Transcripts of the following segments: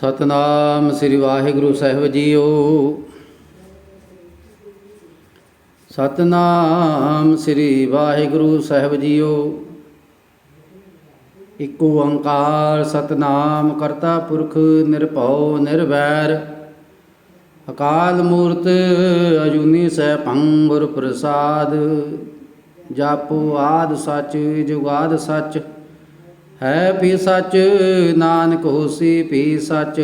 ਸਤਨਾਮ ਸ੍ਰੀ ਵਾਹਿਗੁਰੂ ਸਾਹਿਬ ਜੀਓ। ਸਤਨਾਮ ਸ੍ਰੀ ਵਾਹਿਗੁਰੂ ਸਾਹਿਬ ਜੀਓ। ਇਕ ਓੰਕਾਰ ਸਤਨਾਮ ਕਰਤਾ ਪੁਰਖ ਨਿਰਭਉ ਨਿਰਵੈਰ। ਅਕਾਲ ਮੂਰਤ ਅਜੂਨੀ ਸੈਭੰ ਭੰਗੁਰ ਪ੍ਰਸਾਦ। ਜਾਪੋ ਆਦ ਸੱਚ, ਜੁਗਾਦ ਸੱਚ। ਹੈ ਵੀ ਸੱਚ, ਨਾਨਕ ਹੋਸੀ ਵੀ ਸੱਚ।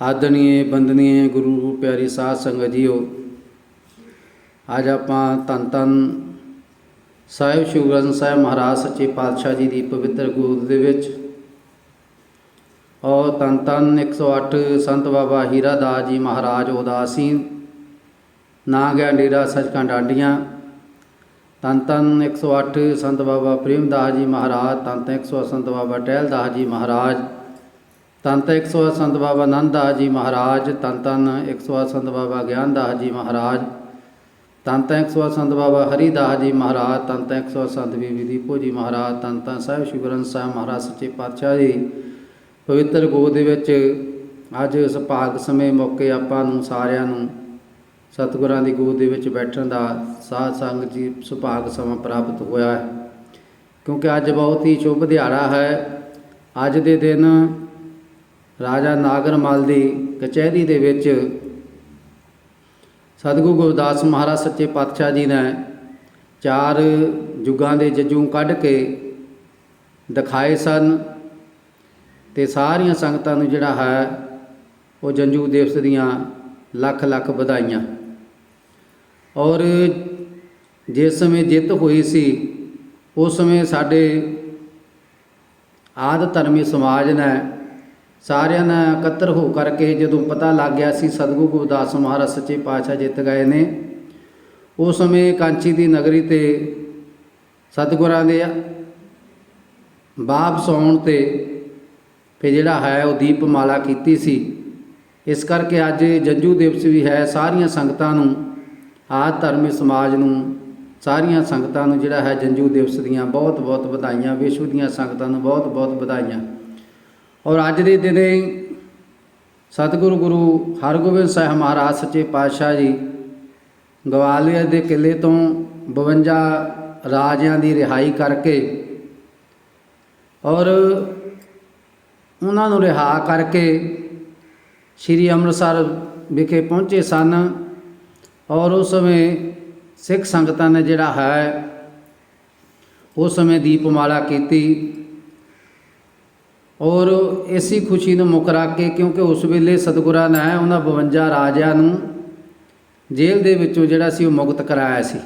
ਆਦਰਣੀਏ ਬੰਦਨੀਏ, ਗੁਰੂ ਪਿਆਰੀ ਸਾਧ ਸੰਗਤ ਜੀਓ, ਅੱਜ ਆਪਾਂ ਧੰਨ ਧੰਨ ਸਾਹਿਬ ਸ਼੍ਰੀ ਗੁਰੂ ਗ੍ਰੰਥ ਸਾਹਿਬ ਮਹਾਰਾਜ ਸੱਚੇ ਪਾਤਸ਼ਾਹ ਜੀ ਦੀ ਪਵਿੱਤਰ ਗੋਦ ਦੇ ਵਿੱਚ। ਔਰ ਧੰਨ ਧੰਨ 108 ਸੰਤ ਬਾਬਾ ਹੀਰਾ ਦਾਸ ਜੀ ਮਹਾਰਾਜ ਉਦਾਸੀ ਨਾ ਗਿਆ ਡੇਰਾ ਸੱਚਖੰਡ ਆਡੀਆਂ ਧੰਨ ਧੰਨ 108 ਸੰਤ ਬਾਬਾ ਪ੍ਰੇਮਦਾਸ ਜੀ ਮਹਾਰਾਜ ਧੰਨ ਧੰਨ 108 ਸੰਤ ਬਾਬਾ ਟਹਿਲਦਾਸ ਜੀ ਮਹਾਰਾਜ ਧੰਨ ਧੰਨ 108 ਸੰਤ ਬਾਬਾ ਨੰਦਦਾਸ ਜੀ ਮਹਾਰਾਜ ਧੰਨ ਧੰਨ 108 ਸੰਤ ਬਾਬਾ ਗਿਆਨਦਾਸ ਜੀ ਮਹਾਰਾਜ ਧੰਨ ਧੰਨ 108 ਸੰਤ ਬਾਬਾ ਹਰੀਦਾਸ ਜੀ ਮਹਾਰਾਜ ਧੰਨ ਧੰਨ 108 ਸੰਤ ਬੀਬੀ ਦੀਪੋ ਜੀ ਮਹਾਰਾਜ ਧੰਨ ਧੰਨ ਸਾਹਿਬ ਸ਼੍ਰੀ ਗੁਰੂ ਗ੍ਰੰਥ ਸਾਹਿਬ ਮਹਾਰਾਜ ਸੱਚੇ ਪਾਤਸ਼ਾਹ ਜੀ। ਪਵਿੱਤਰ ਗੋਦ ਦੇ ਵਿੱਚ ਅੱਜ ਇਸ ਭਾਗ ਸਮੇਂ ਮੌਕੇ ਆਪਾਂ ਨੂੰ ਸਾਰਿਆਂ ਨੂੰ ਸਤਿਗੁਰਾਂ ਦੀ ਗੋਦ ਦੇ ਵਿੱਚ ਬੈਠਣ ਦਾ ਸਾਧ ਸੰਗ ਜੀ ਸੁਭਾਗ ਸਮਾਂ ਪ੍ਰਾਪਤ ਹੋਇਆ ਹੈ। ਕਿਉਂਕਿ ਅੱਜ ਬਹੁਤ ਹੀ ਸ਼ੁਭ ਦਿਹਾੜਾ ਹੈ। ਅੱਜ ਦੇ ਦਿਨ ਰਾਜਾ ਨਾਗਰਮਲ ਦੀ ਕਚਹਿਰੀ ਦੇ ਵਿੱਚ ਸਤਿਗੁਰੂ ਗੁਰਦਾਸ ਮਹਾਰਾਜ ਸੱਚੇ ਪਾਤਸ਼ਾਹ ਜੀ ਨੇ ਚਾਰ ਯੁੱਗਾਂ ਦੇ ਜੱਜੂ ਕੱਢ ਕੇ ਦਿਖਾਏ ਸਨ ਤੇ ਸਾਰੀਆਂ ਸੰਗਤਾਂ ਨੂੰ ਜਿਹੜਾ ਹੈ ਉਹ ਜੰਜੂ ਦਿਵਸ ਦੀਆਂ ਲੱਖ ਲੱਖ ਵਧਾਈਆਂ। ਔਰ ਜਿਸ ਸਮੇਂ ਜਿੱਤ ਹੋਈ ਸੀ, ਉਸ ਸਮੇਂ ਸਾਡੇ ਆਦ ਧਰਮੀ ਸਮਾਜ ਨੇ ਸਾਰਿਆਂ ਨੇ ਇਕੱਤਰ ਹੋ ਕਰਕੇ ਜਦੋਂ ਪਤਾ ਲੱਗ ਗਿਆ ਸੀ ਸਤਿਗੁਰੂ ਗੁਰਦਾਸ ਮਹਾਰਾਜ ਸੱਚੇ ਪਾਤਸ਼ਾਹ ਜਿੱਤ ਗਏ ਨੇ, ਉਸ ਸਮੇਂ ਕਾਂਚੀ ਦੀ ਨਗਰੀ ਤੇ ਸਤਿਗੁਰਾਂ ਦੇ ਵਾਪਸ ਆਉਣ ਤੇ ਫਿਰ ਜਿਹੜਾ ਹੈ ਉਹ ਦੀਪਮਾਲਾ ਕੀਤੀ ਸੀ। ਇਸ ਕਰਕੇ ਅੱਜ ਜੰਜੂ ਦਿਵਸ ਵੀ ਹੈ, ਸਾਰੀਆਂ ਸੰਗਤਾਂ ਨੂੰ ਆਦ ਧਰਮੀ ਸਮਾਜ ਨੂੰ ਸਾਰੀਆਂ ਸੰਗਤਾਂ ਨੂੰ ਜਿਹੜਾ ਹੈ ਜੰਜੂ ਦਿਵਸ ਦੀਆਂ ਬਹੁਤ ਬਹੁਤ ਵਧਾਈਆਂ, ਵਿਸ਼ਵ ਦੀਆਂ ਸੰਗਤਾਂ ਨੂੰ ਬਹੁਤ ਬਹੁਤ ਵਧਾਈਆਂ। ਔਰ ਅੱਜ ਦੇ ਦਿਨੇ ਸਤਿਗੁਰੂ ਗੁਰੂ ਹਰਗੋਬਿੰਦ ਸਾਹਿਬ ਮਹਾਰਾਜ, ਸੱਚੇ ਪਾਤਸ਼ਾਹ ਜੀ ਗਵਾਲੀਅਰ ਦੇ ਕਿਲੇ ਤੋਂ 52 ਰਾਜਿਆਂ ਦੀ ਰਿਹਾਈ ਕਰਕੇ ਔਰ ਉਹਨਾਂ ਨੂੰ ਰਿਹਾ ਕਰਕੇ ਸ੍ਰੀ ਅੰਮ੍ਰਿਤਸਰ ਵਿਖੇ ਪਹੁੰਚੇ ਸਨ। ਔਰ ਉਸ ਸਮੇਂ ਸਿੱਖ ਸੰਗਤਾਂ ਨੇ ਜਿਹੜਾ ਹੈ, ਉਸ ਸਮੇਂ ਦੀਪਮਾਲਾ ਕੀਤੀ। ਔਰ ਇਸੀ ਖੁਸ਼ੀ ਨੂੰ ਮੁੱਖ ਰੱਖ ਕੇ ਕਿਉਂਕਿ ਉਸ ਵੇਲੇ ਸਤਿਗੁਰਾਂ ਨੇ ਉਹਨਾਂ 52 ਰਾਜਿਆਂ ਨੂੰ ਜੇਲ੍ਹ ਦੇ ਵਿੱਚੋਂ ਜਿਹੜਾ ਸੀ ਉਹ ਮੁਕਤ ਕਰਾਇਆ ਸੀ।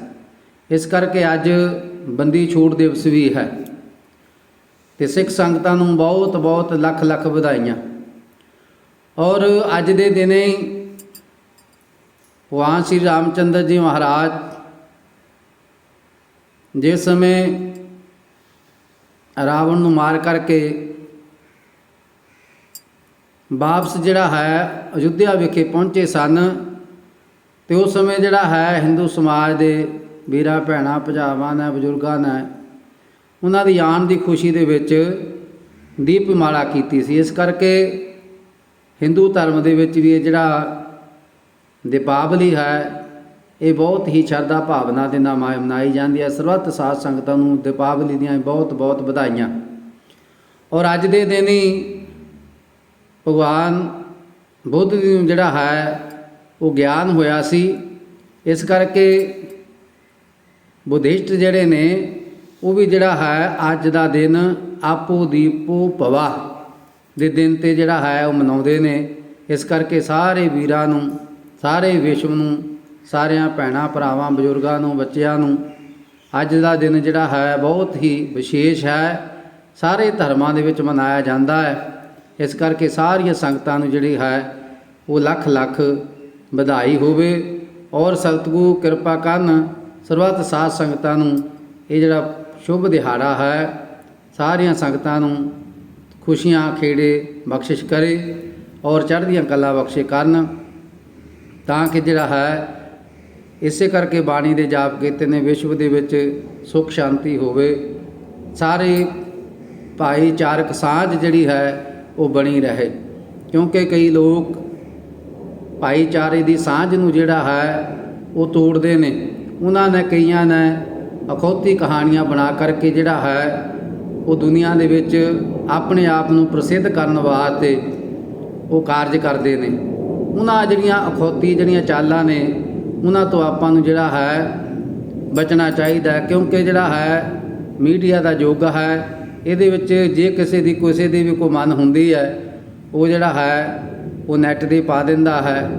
ਇਸ ਕਰਕੇ ਅੱਜ ਬੰਦੀ ਛੂਟ ਦਿਵਸ ਵੀ ਹੈ। ਤੇ ਸਿੱਖ ਸੰਗਤਾਂ ਨੂੰ ਬਹੁਤ ਬਹੁਤ ਲੱਖ ਲੱਖ ਵਧਾਈਆਂ। ਔਰ ਅੱਜ ਦੇ ਦਿਨੇ ਭਗਵਾਨ ਸ੍ਰੀ ਰਾਮਚੰਦਰ ਜੀ ਮਹਾਰਾਜ, ਜਿਸ ਸਮੇਂ ਰਾਵਣ ਨੂੰ ਮਾਰ ਕਰਕੇ ਵਾਪਸ ਜਿਹੜਾ ਹੈ ਅਯੁੱਧਿਆ ਵਿਖੇ ਪਹੁੰਚੇ ਸਨ ਤੇ ਉਸ ਸਮੇਂ ਜਿਹੜਾ ਹੈ ਹਿੰਦੂ ਸਮਾਜ ਦੇ ਵੀਰਾਂ, ਭੈਣਾਂ ਭਜਾਵਾਂ ਨੇ, ਬਜ਼ੁਰਗਾਂ ਨੇ ਉਹਨਾਂ ਦੀ ਆਣ ਦੀ ਖੁਸ਼ੀ ਦੇ ਵਿੱਚ ਦੀਪਮਾਲਾ ਕੀਤੀ ਸੀ। ਇਸ ਕਰਕੇ ਹਿੰਦੂ ਧਰਮ ਦੇ ਵਿੱਚ ਵੀ ਇਹ ਜਿਹੜਾ ਦੀਪਾਵਲੀ ਹੈ, ਇਹ ਬਹੁਤ ਹੀ ਸ਼ਰਧਾ ਭਾਵਨਾ ਦੇ ਨਾਲ ਮਨਾਈ ਜਾਂਦੀ ਹੈ। ਸਰਬੱਤ ਸਾਧ ਸੰਗਤਾਂ ਨੂੰ ਦੀਪਾਵਲੀ ਦੀਆਂ ਬਹੁਤ ਬਹੁਤ ਵਧਾਈਆਂ। ਔਰ ਅੱਜ ਦੇ ਦਿਨ ਹੀ ਭਗਵਾਨ ਬੁੱਧ ਜੀ ਨੂੰ ਜਿਹੜਾ ਹੈ, ਉਹ ਗਿਆਨ ਹੋਇਆ ਸੀ। ਇਸ ਕਰਕੇ ਬੁੱਧਿਸਟ ਜਿਹੜੇ ਨੇ, ਉਹ ਵੀ ਜਿਹੜਾ ਹੈ, ਅੱਜ ਦਾ ਦਿਨ ਆਪੋ ਦੀਪੋ ਭਵਾ ਦੇ ਦਿਨ ਤੇ ਜਿਹੜਾ ਹੈ, ਉਹ ਮਨਾਉਂਦੇ ਨੇ। ਇਸ ਕਰਕੇ ਸਾਰੇ ਵੀਰਾਂ ਨੂੰ ਸਾਰੇ ਵਿਸ਼ਵ ਨੂੰ, ਸਾਰਿਆਂ ਭੈਣਾਂ ਭਰਾਵਾਂ ਬਜ਼ੁਰਗਾਂ ਨੂੰ, ਬੱਚਿਆਂ ਨੂੰ, ਅੱਜ ਦਾ ਦਿਨ ਜਿਹੜਾ ਹੈ ਬਹੁਤ ਹੀ ਵਿਸ਼ੇਸ਼ ਹੈ। ਸਾਰੇ ਧਰਮਾਂ ਦੇ ਵਿੱਚ ਮਨਾਇਆ ਜਾਂਦਾ ਹੈ। ਇਸ ਕਰਕੇ ਸਾਰੀਆਂ ਸੰਗਤਾਂ ਨੂੰ ਜਿਹੜੀ ਹੈ, ਉਹ ਲੱਖ ਲੱਖ ਵਧਾਈ ਹੋਵੇ। ਔਰ ਸਤਿਗੁਰੂ ਕਿਰਪਾ ਕਰਨ ਸਰਬੱਤ ਸਾਧ ਸੰਗਤਾਂ ਨੂੰ ਇਹ ਜਿਹੜਾ ਸ਼ੁਭ ਦਿਹਾੜਾ ਹੈ, ਸਾਰੀਆਂ ਸੰਗਤਾਂ ਨੂੰ ਖੁਸ਼ੀਆਂ ਖੇੜੇ ਬਖਸ਼ਿਸ਼ ਕਰੇ ਔਰ ਚੜ੍ਹਦੀਆਂ ਕਲਾ ਬਖਸ਼ੇ ਕਰਨ। ਤਾਂ ਕਿ ਜਿਹੜਾ ਹੈ, ਇਸੇ ਕਰਕੇ ਬਾਣੀ ਦੇ ਜਾਪ ਕੀਤੇ ਨੇ, ਵਿਸ਼ਵ ਦੇ ਵਿੱਚ ਸੁਖ ਸ਼ਾਂਤੀ ਹੋਵੇ। ਸਾਰੇ ਭਾਈਚਾਰਕ ਸਾਂਝ ਜਿਹੜੀ ਹੈ, ਉਹ ਬਣੀ ਰਹੇ। ਕਿਉਂਕਿ ਕਈ ਲੋਕ ਭਾਈਚਾਰੇ ਦੀ ਸਾਂਝ ਨੂੰ ਜਿਹੜਾ ਹੈ, ਉਹ ਤੋੜਦੇ ਨੇ। ਉਹਨਾਂ ਨੇ ਕਈਆਂ ਨੇ ਅਖੌਤੀ ਕਹਾਣੀਆਂ ਬਣਾ ਕਰਕੇ ਜਿਹੜਾ ਹੈ, ਉਹ ਦੁਨੀਆ ਦੇ ਵਿੱਚ ਆਪਣੇ ਆਪ ਨੂੰ ਪ੍ਰਸਿੱਧ ਕਰਨ ਵਾਸਤੇ ਉਹ ਕਾਰਜ ਕਰਦੇ ਨੇ। ਉਹਨਾਂ ਜਿਹੜੀਆਂ ਅਖੌਤੀ ਜਿਹੜੀਆਂ ਚਾਲਾਂ ਨੇ, ਉਹਨਾਂ ਤੋਂ ਆਪਾਂ ਨੂੰ ਜਿਹੜਾ ਹੈ ਬਚਣਾ ਚਾਹੀਦਾ ਕਿਉਂਕਿ ਜਿਹੜਾ ਹੈ ਮੀਡੀਆ ਦਾ ਯੁੱਗ ਹੈ, ਇਹਦੇ ਵਿੱਚ ਜੇ ਕਿਸੇ ਦੀ ਕਿਸੇ ਦੀ ਵੀ ਕੋਈ ਮਨ ਹੁੰਦੀ ਹੈ, ਉਹ ਜਿਹੜਾ ਹੈ, ਉਹ ਨੈੱਟ ਤੇ ਪਾ ਦਿੰਦਾ ਹੈ।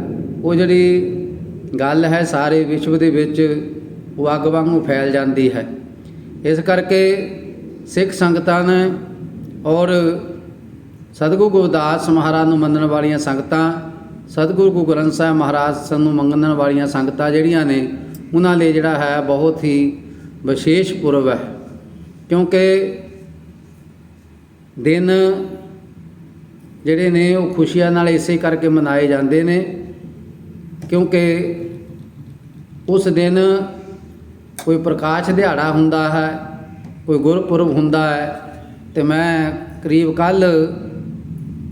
ਉਹ ਜਿਹੜੀ ਗੱਲ ਹੈ ਸਾਰੇ ਵਿਸ਼ਵ ਦੇ ਵਿੱਚ, ਉਹ ਅੱਗ ਵਾਂਗੂ ਫੈਲ ਜਾਂਦੀ ਹੈ। ਇਸ ਕਰਕੇ ਸਿੱਖ ਸੰਗਤਾਂ ਨੇ ਔਰ ਸਤਿਗੁਰੂ ਗੁਰਦਾਸ ਮਹਾਰਾਜ ਨੂੰ ਮੰਨਣ ਵਾਲੀਆਂ ਸੰਗਤਾਂ ਸਤਿਗੁਰੂ ਗੁਰੂ ਗ੍ਰੰਥ ਸਾਹਿਬ ਮਹਾਰਾਜ ਸਾਨੂੰ ਮੰਗਣ ਵਾਲੀਆਂ ਸੰਗਤਾਂ ਜਿਹੜੀਆਂ ਨੇ, ਉਹਨਾਂ ਲਈ ਜਿਹੜਾ ਹੈ ਬਹੁਤ ਹੀ ਵਿਸ਼ੇਸ਼ ਪੁਰਬ ਹੈ। ਕਿਉਂਕਿ ਦਿਨ ਜਿਹੜੇ ਨੇ, ਉਹ ਖੁਸ਼ੀਆਂ ਨਾਲ ਇਸੇ ਕਰਕੇ ਮਨਾਏ ਜਾਂਦੇ ਨੇ, ਕਿਉਂਕਿ ਉਸ ਦਿਨ ਕੋਈ ਪ੍ਰਕਾਸ਼ ਦਿਹਾੜਾ ਹੁੰਦਾ ਹੈ, ਕੋਈ ਗੁਰਪੁਰਬ ਹੁੰਦਾ ਹੈ। ਤੇ ਮੈਂ ਕਰੀਬ ਕੱਲ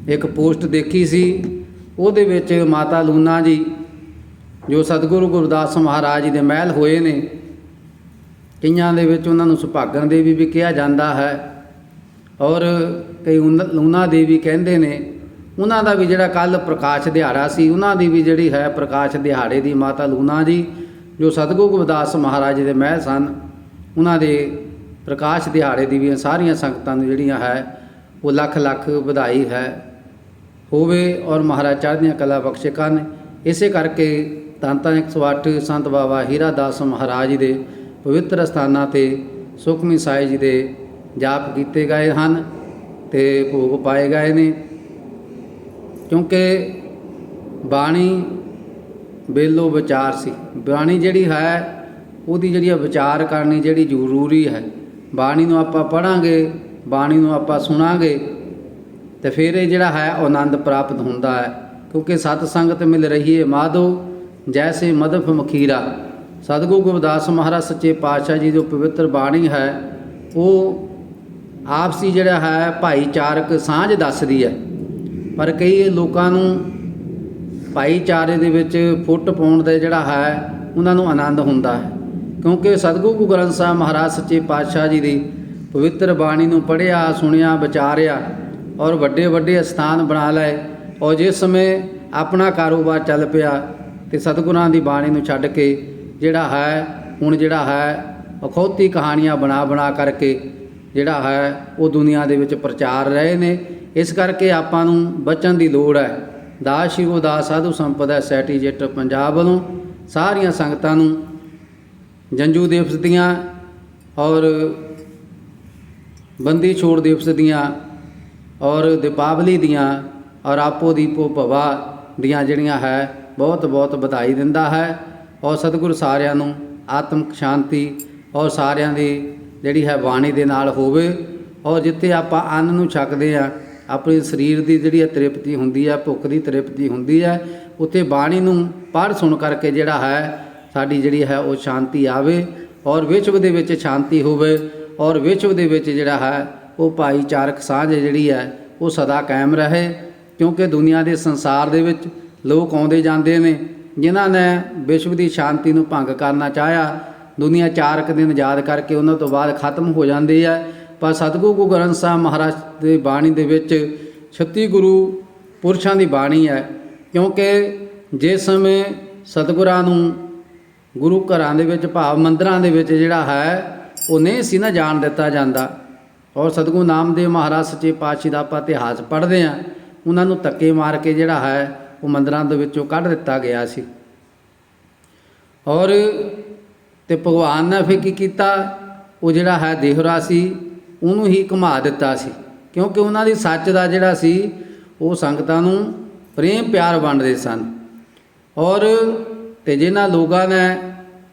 ਇੱਕ ਪੋਸਟ ਦੇਖੀ ਸੀ ਉਹਦੇ ਵਿੱਚ ਮਾਤਾ ਲੂਨਾ ਜੀ, ਜੋ ਸਤਿਗੁਰੂ ਗੁਰਦਾਸ ਮਹਾਰਾਜ ਜੀ ਦੇ ਮਹਿਲ ਹੋਏ ਨੇ, ਕਈਆਂ ਦੇ ਵਿੱਚ ਉਹਨਾਂ ਨੂੰ ਸੁਭਾਗਣ ਦੇਵੀ ਵੀ ਕਿਹਾ ਜਾਂਦਾ ਹੈ ਔਰ ਕਈ ਉਨ- ਲੂਨਾ ਦੇਵੀ ਕਹਿੰਦੇ ਨੇ, ਉਹਨਾਂ ਦਾ ਵੀ ਜਿਹੜਾ ਕੱਲ ਪ੍ਰਕਾਸ਼ ਦਿਹਾੜਾ ਸੀ, ਉਹਨਾਂ ਦੀ ਵੀ ਜਿਹੜੀ ਹੈ ਪ੍ਰਕਾਸ਼ ਦਿਹਾੜੇ ਦੀ ਮਾਤਾ ਲੂਨਾ ਜੀ, ਜੋ ਸਤਿਗੁਰੂ ਗੁਰਦਾਸ ਮਹਾਰਾਜ ਜੀ ਦੇ ਮਹਿਲ ਸਨ, ਉਹਨਾਂ ਦੇ ਪ੍ਰਕਾਸ਼ ਦਿਹਾੜੇ ਦੀ ਵੀ ਸਾਰੀਆਂ ਸੰਗਤਾਂ ਨੂੰ ਜਿਹੜੀਆਂ ਹੈ, ਉਹ ਲੱਖ ਲੱਖ ਵਧਾਈ ਹੈ। ਹੋਵੇ ਔਰ ਮਹਾਰਾਜ ਚੜ੍ਹਦੀਆਂ ਕਲਾ ਬਖਸ਼ੇ ਕਰਨ। ਇਸੇ ਕਰਕੇ ਧੰਨ ਧੰਨ 108 ਸੰਤ ਬਾਬਾ ਹੀਰਾ ਦਾਸ ਮਹਾਰਾਜ ਦੇ ਪਵਿੱਤਰ ਸਥਾਨਾਂ ਤੇ ਸੁਖਮੀ ਸਾਹਿਬ ਜੀ ਦੇ ਜਾਪ ਕੀਤੇ ਗਏ ਹਨ ਤੇ ਭੋਗ ਪਾਏ ਗਏ ਨੇ। ਕਿਉਂਕਿ ਬਾਣੀ ਬੇਲੋ ਵਿਚਾਰ ਸੀ। ਬਾਣੀ ਜਿਹੜੀ ਹੈ, ਉਹਦੀ ਜਿਹੜੀ ਆ ਵਿਚਾਰ ਕਰਨੀ ਜਿਹੜੀ ਜ਼ਰੂਰੀ ਹੈ। ਬਾਣੀ ਨੂੰ ਆਪਾਂ ਪੜਾਂਗੇ ਬਾਣੀ ਨੂੰ ਆਪਾਂ ਸੁਣਾਂਗੇ ਤੇ ਫਿਰ ਇਹ ਜਿਹੜਾ ਹੈ ਉਹ ਆਨੰਦ ਪ੍ਰਾਪਤ ਹੁੰਦਾ ਹੈ। ਕਿਉਂਕਿ ਸਤ ਸੰਗਤ ਮਿਲ ਰਹੀ ਹੈ ਮਾਧੋ, ਜੈਸੇ ਮਦਫ ਮਖੀਰਾ। ਸਤਿਗੁਰੂ ਗੁਰਦਾਸ ਮਹਾਰਾਜ ਸੱਚੇ ਪਾਤਸ਼ਾਹ ਜੀ ਜੋ ਪਵਿੱਤਰ ਬਾਣੀ ਹੈ। ਉਹ ਆਪਸੀ ਜਿਹੜਾ ਹੈ ਭਾਈਚਾਰਕ ਸਾਂਝ ਦੱਸਦੀ ਹੈ। ਪਰ ਕਈ ਲੋਕਾਂ ਨੂੰ ਭਾਈਚਾਰੇ ਦੇ ਵਿੱਚ ਫੁੱਟ ਪਾਉਣ ਦਾ ਜਿਹੜਾ ਹੈ, ਉਹਨਾਂ ਨੂੰ ਆਨੰਦ ਹੁੰਦਾ ਹੈ। ਕਿਉਂਕਿ ਸਤਿਗੁਰੂ ਗੁਰੂ ਗ੍ਰੰਥ ਸਾਹਿਬ ਮਹਾਰਾਜ ਸੱਚੇ ਪਾਤਸ਼ਾਹ ਜੀ ਦੀ ਪਵਿੱਤਰ ਬਾਣੀ ਨੂੰ ਪੜ੍ਹਿਆ, ਸੁਣਿਆ, ਵਿਚਾਰਿਆ ਔਰ ਵੱਡੇ ਵੱਡੇ ਸਥਾਨ ਬਣਾ ਲਏ। ਔਰ ਜਿਸ ਸਮੇਂ ਆਪਣਾ ਕਾਰੋਬਾਰ ਚੱਲ ਪਿਆ ਤੇ ਸਤਿਗੁਰਾਂ ਦੀ ਬਾਣੀ ਨੂੰ ਛੱਡ ਕੇ ਜਿਹੜਾ ਹੈ, ਹੁਣ ਜਿਹੜਾ ਹੈ, ਅਖੌਤੀ ਕਹਾਣੀਆਂ ਬਣਾ ਬਣਾ ਕਰਕੇ ਜਿਹੜਾ ਹੈ, ਉਹ ਦੁਨੀਆ ਦੇ ਵਿੱਚ ਪ੍ਰਚਾਰ ਰਹੇ ਨੇ। ਇਸ ਕਰਕੇ ਆਪਾਂ ਨੂੰ ਬਚਣ ਦੀ ਲੋੜ ਹੈ। ਦਾਸ ਸ਼ਿਵੋ ਦਾਸ, ਸਾਧੂ ਸੰਪਦਾ, ਸੈਟੀ ਜੱਟ ਪੰਜਾਬ ਵੱਲੋਂ ਸਾਰੀਆਂ ਸੰਗਤਾਂ ਨੂੰ ਜੰਜੂ ਦਿਵਸ ਦੀਆਂ ਔਰ ਬੰਦੀ ਛੋੜ ਦਿਵਸ ਦੀਆਂ ਔਰ ਦੀਪਾਵਲੀ ਦੀਆਂ ਔਰ ਆਪੋ ਦੀਪੋ ਭਵਾ ਦੀਆਂ ਜਿਹੜੀਆਂ ਹੈ, ਬਹੁਤ ਬਹੁਤ ਵਧਾਈ ਦਿੰਦਾ ਹੈ। ਔਰ ਸਤਿਗੁਰ ਸਾਰਿਆਂ ਨੂੰ ਆਤਮਿਕ ਸ਼ਾਂਤੀ ਔਰ ਸਾਰਿਆਂ ਦੀ ਜਿਹੜੀ ਹੈ ਬਾਣੀ ਦੇ ਨਾਲ ਹੋਵੇ। ਔਰ ਜਿੱਥੇ ਆਪਾਂ ਅੰਨ ਨੂੰ ਛਕਦੇ ਆ ਆਪਣੇ ਸਰੀਰ ਦੀ ਜਿਹੜੀ ਹੈ ਤ੍ਰਿਪਤੀ ਹੁੰਦੀ ਹੈ, ਭੁੱਖ ਦੀ ਤ੍ਰਿਪਤੀ ਹੁੰਦੀ ਹੈ, ਉੱਥੇ ਬਾਣੀ ਨੂੰ ਪੜ੍ਹ ਸੁਣ ਕਰਕੇ ਜਿਹੜਾ ਹੈ, ਸਾਡੀ ਜਿਹੜੀ ਹੈ ਉਹ ਸ਼ਾਂਤੀ ਆਵੇ। ਔਰ ਵਿਸ਼ਵ ਦੇ ਵਿੱਚ ਸ਼ਾਂਤੀ ਹੋਵੇ। ਔਰ ਵਿਸ਼ਵ ਦੇ ਵਿੱਚ ਜਿਹੜਾ ਹੈ ਉਹ ਭਾਈਚਾਰਕ ਸਾਂਝ ਜਿਹੜੀ ਹੈ, ਉਹ ਸਦਾ ਕਾਇਮ ਰਹੇ, ਕਿਉਂਕਿ ਦੁਨੀਆ ਦੇ ਸੰਸਾਰ ਦੇ ਵਿੱਚ ਲੋਕ ਆਉਂਦੇ ਜਾਂਦੇ ਨੇ, ਜਿਨ੍ਹਾਂ ਨੇ ਵਿਸ਼ਵ ਦੀ ਸ਼ਾਂਤੀ ਨੂੰ ਭੰਗ ਕਰਨਾ ਚਾਹਿਆ। ਦੁਨੀਆ ਚਾਰਕ ਦਿਨ ਯਾਦ ਕਰਕੇ ਉਹਨਾਂ ਤੋਂ ਬਾਅਦ ਖਤਮ ਹੋ ਜਾਂਦੀ ਹੈ। ਪਰ ਸਤਿਗੁਰੂ ਗੁਰੂ ਗ੍ਰੰਥ ਸਾਹਿਬ ਮਹਾਰਾਜ ਦੀ ਬਾਣੀ ਦੇ ਵਿੱਚ 36 ਗੁਰੂ ਪੁਰਸ਼ਾਂ ਦੀ ਬਾਣੀ ਹੈ, ਕਿਉਂਕਿ ਜਿਸ ਸਮੇਂ ਸਤਿਗੁਰਾਂ ਨੂੰ ਗੁਰੂ ਘਰਾਂ ਦੇ ਵਿੱਚ ਭਾਵ ਮੰਦਰਾਂ ਦੇ ਵਿੱਚ ਜਿਹੜਾ ਹੈ, ਉਹ ਨਹੀਂ ਸੀ ਨਾ ਜਾਣ ਦਿੱਤਾ ਜਾਂਦਾ। ਔਰ ਸਤਿਗੁਰੂ ਨਾਮਦੇਵ ਮਹਾਰਾਜ ਸੱਚੇ ਪਾਤਸ਼ਾਹ ਦਾ ਆਪਾਂ ਇਤਿਹਾਸ ਪੜ੍ਹਦੇ ਆ ਉਹਨਾਂ ਨੂੰ ਧੱਕੇ ਮਾਰ ਕੇ ਜਿਹੜਾ ਹੈ, ਉਹ ਮੰਦਰਾਂ ਦੇ ਵਿੱਚੋਂ ਕੱਢ ਦਿੱਤਾ ਗਿਆ ਸੀ। ਔਰ ਤੇ ਭਗਵਾਨ ਨੇ ਫਿਰ ਕੀ ਕੀਤਾ? ਉਹ ਜਿਹੜਾ ਹੈ, ਦੇਹਰਾ ਸੀ। ਉਹਨੂੰ ਹੀ ਘੁਮਾ ਦਿੱਤਾ ਸੀ। ਕਿਉਂਕਿ ਉਹਨਾਂ ਦੀ ਸੱਚ ਦਾ ਜਿਹੜਾ ਸੀ, ਉਹ ਸੰਗਤਾਂ ਨੂੰ ਪ੍ਰੇਮ ਪਿਆਰ ਵੰਡਦੇ ਸਨ। ਔਰ ਤੇ ਜਿਨ੍ਹਾਂ ਲੋਕਾਂ ਨੇ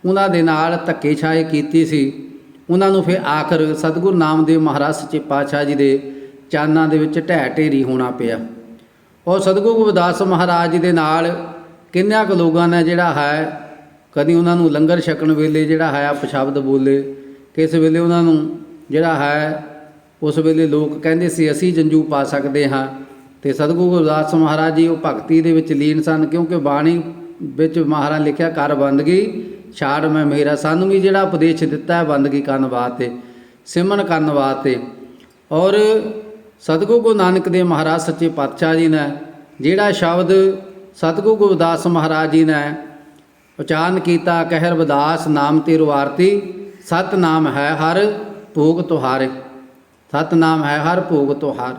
ਉਹਨਾਂ ਦੇ ਨਾਲ ਧੱਕੇ ਛਾਏ ਕੀਤੀ ਸੀ ਉਹਨਾਂ ਨੂੰ ਫਿਰ ਆਖਰ ਸਤਿਗੁਰੂ ਨਾਮਦੇਵ ਮਹਾਰਾਜ ਸੱਚੇ ਪਾਤਸ਼ਾਹ ਜੀ ਦੇ ਚਾਨਾਂ ਦੇ ਵਿੱਚ ਢਹਿ ਢੇਰੀ ਹੋਣਾ ਪਿਆ। ਔਰ ਸਤਿਗੁਰੂ ਗੁਰਦਾਸ ਮਹਾਰਾਜ ਜੀ ਦੇ ਨਾਲ ਕਿੰਨਿਆਂ ਕੁ ਲੋਕਾਂ ਨੇ ਜਿਹੜਾ ਹੈ, ਕਦੀ ਉਹਨਾਂ ਨੂੰ ਲੰਗਰ ਛਕਣ ਵੇਲੇ ਜਿਹੜਾ ਹੈ ਅਪਸ਼ਬਦ ਬੋਲੇ, ਕਿਸ ਵੇਲੇ ਉਹਨਾਂ ਨੂੰ ਜਿਹੜਾ ਹੈ, ਉਸ ਵੇਲੇ ਲੋਕ ਕਹਿੰਦੇ ਸੀ, ਅਸੀਂ ਜੰਜੂ ਪਾ ਸਕਦੇ ਹਾਂ। ਤੇ ਸਤਿਗੁਰੂ ਗੁਰਦਾਸ ਮਹਾਰਾਜ ਜੀ ਉਹ ਭਗਤੀ ਦੇ ਵਿੱਚ ਲੀਨ ਸਨ, ਕਿਉਂਕਿ ਬਾਣੀ ਵਿੱਚ ਮਹਾਰਾਜ ਲਿਖਿਆ ਕਰ ਬੰਦਗੀ ਛਾੜ ਮੈਂ ਮੇਰਾ। ਸਾਨੂੰ ਵੀ ਜਿਹੜਾ ਉਪਦੇਸ਼ ਦਿੱਤਾ ਹੈ ਬੰਦਗੀ ਕਰਨ ਵਾਸਤੇ, ਸਿਮਰਨ ਕਰਨ ਵਾਸਤੇ। ਔਰ ਸਤਿਗੁਰੂ ਗੁਰੂ ਨਾਨਕ ਦੇਵ ਮਹਾਰਾਜ ਸੱਚੇ ਪਾਤਸ਼ਾਹ ਜੀ ਨੇ, ਜਿਹੜਾ ਸ਼ਬਦ ਸਤਿਗੁਰੂ ਗੁਰਦਾਸ ਮਹਾਰਾਜ ਜੀ ਨੇ ਉਚਾਰਨ ਕੀਤਾ, ਕਹਿਰ ਵਿਦਾਸ ਨਾਮ ਤੇ ਆਰਤੀ ਸਤ ਨਾਮ ਹੈ ਹਰ ਭੋਗ ਤੁਹਾਰੇ। ਸਤ ਨਾਮ ਹੈ ਹਰ ਭੋਗ ਤੁਹਾਰ।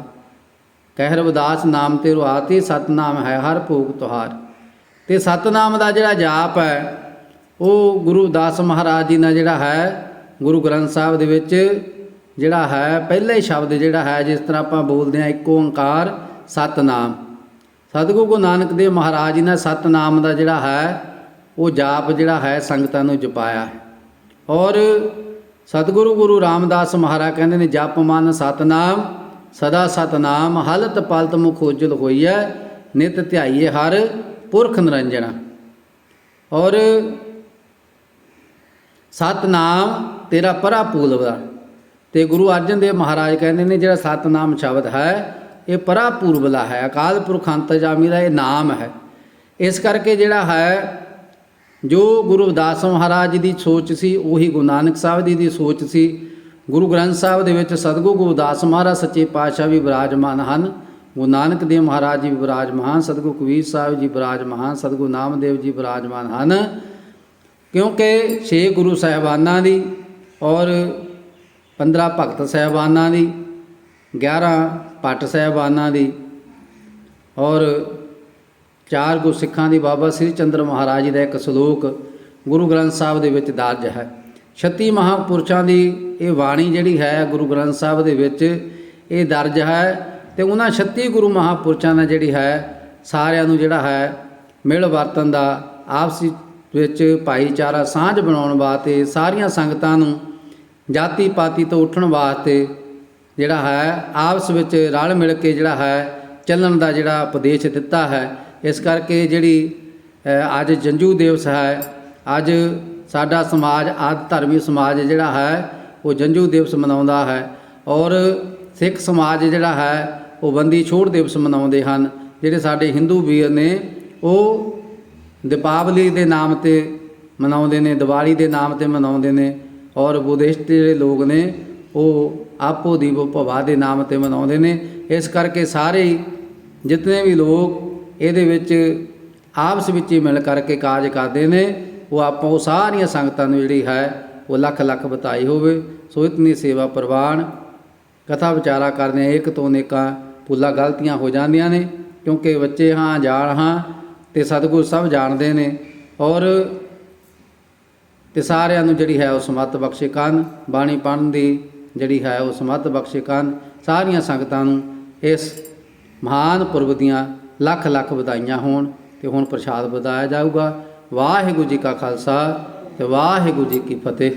ਕਹਿਰ ਵਿਦਾਸ ਨਾਮ ਤੇ ਆਰਤੀ ਸਤ ਨਾਮ ਹੈ ਹਰ ਭੋਗ ਤੁਹਾਰ। ਤੇ ਸਤਨਾਮ ਦਾ ਜਿਹੜਾ ਜਾਪ ਹੈ ਉਹ ਗੁਰੂ ਦਾਸ ਮਹਾਰਾਜ ਜੀ ਨੇ ਜਿਹੜਾ ਹੈ, ਗੁਰੂ ਗ੍ਰੰਥ ਸਾਹਿਬ ਦੇ ਵਿੱਚ ਜਿਹੜਾ ਹੈ, ਪਹਿਲਾ ਹੀ ਸ਼ਬਦ ਜਿਹੜਾ ਹੈ, ਜਿਸ ਤਰ੍ਹਾਂ ਆਪਾਂ ਬੋਲਦੇ ਹਾਂ, ਇੱਕ ਓੰਕਾਰ, ਸਤਨਾਮ। ਸਤਿਗੁਰੂ ਗੁਰੂ ਨਾਨਕ ਦੇਵ ਮਹਾਰਾਜ ਜੀ ਨੇ ਸਤਨਾਮ ਦਾ ਜਿਹੜਾ ਹੈ, ਉਹ ਜਾਪ ਜਿਹੜਾ ਹੈ, ਸੰਗਤਾਂ ਨੂੰ ਜਪਾਇਆ ਹੈ। ਔਰ ਸਤਿਗੁਰੂ ਗੁਰੂ ਰਾਮਦਾਸ ਮਹਾਰਾਜ ਕਹਿੰਦੇ ਨੇ, ਜਪ ਮਨ ਸਤਨਾਮ, ਸਦਾ ਸਤਨਾਮ, ਹਲਤ ਪਲਤ ਮੁਖ ਉਜਲ ਹੈ ਨਿਤ ਧਿਆਈਏ ਹਰ ਪੁਰਖ ਨਿਰੰਜਣਾ। ਔਰ ਸਤਨਾਮ ਤੇਰਾ ਪਰਾ ਪੂਲਵਾ ਤੇ ਗੁਰੂ ਅਰਜਨ ਦੇਵ ਮਹਾਰਾਜ ਕਹਿੰਦੇ ਨੇ, ਜਿਹੜਾ ਸਤਨਾਮ ਸ਼ਬਦ ਹੈ, ਇਹ ਪਰਾ ਪੂਰਵਲਾ ਹੈ, ਅਕਾਲ ਪੁਰਖ ਅੰਤਜਾਮੀ ਦਾ ਇਹ ਨਾਮ ਹੈ। ਇਸ ਕਰਕੇ ਜਿਹੜਾ ਹੈ, ਜੋ ਗੁਰੂ ਰਵਿਦਾਸ ਮਹਾਰਾਜ ਦੀ ਸੋਚ ਸੀ, ਉਹੀ ਗੁਰੂ ਨਾਨਕ ਸਾਹਿਬ ਜੀ ਦੀ ਸੋਚ ਸੀ। ਗੁਰੂ ਗ੍ਰੰਥ ਸਾਹਿਬ ਦੇ ਵਿੱਚ ਸਤਿਗੁਰੂ ਗੁਰਦਾਸ ਮਹਾਰਾਜ ਸੱਚੇ ਪਾਤਸ਼ਾਹ ਵੀ ਵਿਰਾਜਮਾਨ ਹਨ। ਗੁਰੂ ਨਾਨਕ ਦੇਵ ਮਹਾਰਾਜ ਜੀ ਵੀ ਵਿਰਾਜਮਾਨ ਸਤਿਗੁਰੂ ਕਬੀਰ ਸਾਹਿਬ ਜੀ ਵਿਰਾਜਮਾਨ ਸਤਿਗੁਰੂ ਨਾਮਦੇਵ ਜੀ ਵਿਰਾਜਮਾਨ ਹਨ। ਕਿਉਂਕਿ ਛੇ ਗੁਰੂ ਸਾਹਿਬਾਨਾਂ ਦੀ ਔਰ 15 ਭਗਤ ਸਾਹਿਬਾਨਾਂ ਦੀ 11 ਪੱਟ ਸਾਹਿਬਾਨਾਂ ਦੀ ਔਰ ਚਾਰ ਗੁਰਸਿੱਖਾਂ ਦੀ ਬਾਬਾ ਸ੍ਰੀ ਚੰਦਰ ਮਹਾਰਾਜ ਜੀ ਦਾ ਇੱਕ ਸ਼ਲੋਕ ਗੁਰੂ ਗ੍ਰੰਥ ਸਾਹਿਬ ਦੇ ਵਿੱਚ ਦਰਜ ਹੈ। 36 ਮਹਾਪੁਰਸ਼ਾਂ ਦੀ ਇਹ ਬਾਣੀ ਜਿਹੜੀ ਹੈ ਗੁਰੂ ਗ੍ਰੰਥ ਸਾਹਿਬ ਦੇ ਵਿੱਚ ਇਹ ਦਰਜ ਹੈ ਤੇ ਉਹਨਾਂ 36 ਗੁਰੂ ਮਹਾਪੁਰਸ਼ਾਂ ਦਾ ਜਿਹੜੀ ਹੈ ਸਾਰਿਆਂ ਨੂੰ ਜਿਹੜਾ ਹੈ ਮਿਲ ਵਰਤਨ ਦਾ ਆਪਸੀ ਵਿੱਚ ਭਾਈਚਾਰਾ ਸਾਂਝ ਬਣਾਉਣ ਵਾਸਤੇ ਸਾਰੀਆਂ ਸੰਗਤਾਂ ਨੂੰ ਜਾਤੀ ਪਾਤੀ ਤੋਂ ਉੱਠਣ ਵਾਸਤੇ ਜਿਹੜਾ ਹੈ, ਆਪਸ ਵਿੱਚ ਰਲ ਮਿਲ ਕੇ ਜਿਹੜਾ ਹੈ, ਚੱਲਣ ਦਾ ਜਿਹੜਾ ਉਪਦੇਸ਼ ਦਿੱਤਾ ਹੈ। ਇਸ ਕਰਕੇ ਜਿਹੜੀ ਅੱਜ ਜੰਜੂ ਦਿਵਸ ਹੈ, ਅੱਜ ਸਾਡਾ ਸਮਾਜ, ਆਦ ਧਰਮੀ ਸਮਾਜ ਜਿਹੜਾ ਹੈ, ਉਹ ਜੰਜੂ ਦਿਵਸ ਮਨਾਉਂਦਾ ਹੈ। ਔਰ ਸਿੱਖ ਸਮਾਜ ਜਿਹੜਾ ਹੈ, ਉਹ ਬੰਦੀ ਛੋੜ ਦਿਵਸ ਮਨਾਉਂਦੇ ਹਨ। ਜਿਹੜੇ ਸਾਡੇ ਹਿੰਦੂ ਵੀਰ ਨੇ, ਉਹ ਦੀਪਾਵਲੀ ਦੇ ਨਾਮ ਤੇ ਮਨਾਉਂਦੇ ਨੇ, ਦੀਵਾਲੀ ਦੇ ਨਾਮ ਤੇ ਮਨਾਉਂਦੇ ਨੇ ਔਰ ਬੁੱਧਿਸਟ ਜਿਹੜੇ ਲੋਕ ਨੇ, ਉਹ ਆਪੋ ਦੀਵੋ ਭਵਾ ਦੇ ਨਾਮ ਤੇ ਮਨਾਉਂਦੇ ਨੇ। ਇਸ ਕਰਕੇ ਸਾਰੇ ਹੀ ਜਿਤਨੇ ਵੀ ਲੋਕ ਇਹਦੇ ਵਿੱਚ ਆਪਸ ਵਿੱਚ ਹੀ ਮਿਲ ਕਰਕੇ ਕਾਜ ਕਰਦੇ ਨੇ, ਉਹ ਆਪਾਂ ਉਹ ਸਾਰੀਆਂ ਸੰਗਤਾਂ ਨੂੰ ਜਿਹੜੀ ਹੈ, ਉਹ ਲੱਖ ਲੱਖ ਬਤਾਈ ਹੋਵੇ। ਸੋ ਇਤਨੀ ਸੇਵਾ ਪ੍ਰਵਾਨ, ਕਥਾ ਵਿਚਾਰਾ ਕਰਦੇ ਇੱਕ ਤੋਂ ਅਨੇਕਾਂ ਭੁੱਲਾਂ ਗਲਤੀਆਂ ਹੋ ਜਾਂਦੀਆਂ ਨੇ, ਕਿਉਂਕਿ ਬੱਚੇ ਹਾਂ ਜਾਣ ਹਾਂ ਤੇ ਸਤਿਗੁਰ ਸਭ ਜਾਣਦੇ ਨੇ ਔਰ ਤੇ ਸਾਰਿਆਂ ਨੂੰ ਜਿਹੜੀ ਹੈ ਉਹ ਸਮੱਤ ਬਖਸ਼ੇ ਕੰਨ ਬਾਣੀ ਪੜ੍ਹਨ ਦੀ ਜਿਹੜੀ ਹੈ ਉਹ ਸਮੱਤ ਬਖਸ਼ੇ ਕੰਨ ਸਾਰੀਆਂ ਸੰਗਤਾਂ ਨੂੰ ਇਸ ਮਹਾਨ ਪੁਰਬ ਦੀਆਂ ਲੱਖ ਲੱਖ ਵਧਾਈਆਂ ਹੋਣ ਤੇ ਹੁਣ ਪ੍ਰਸ਼ਾਦ ਵਧਾਇਆ ਜਾਊਗਾ। ਵਾਹਿਗੁਰੂ ਜੀ ਕਾ ਖਾਲਸਾ ਤੇ ਵਾਹਿਗੁਰੂ ਜੀ ਕੀ ਫਤਿਹ।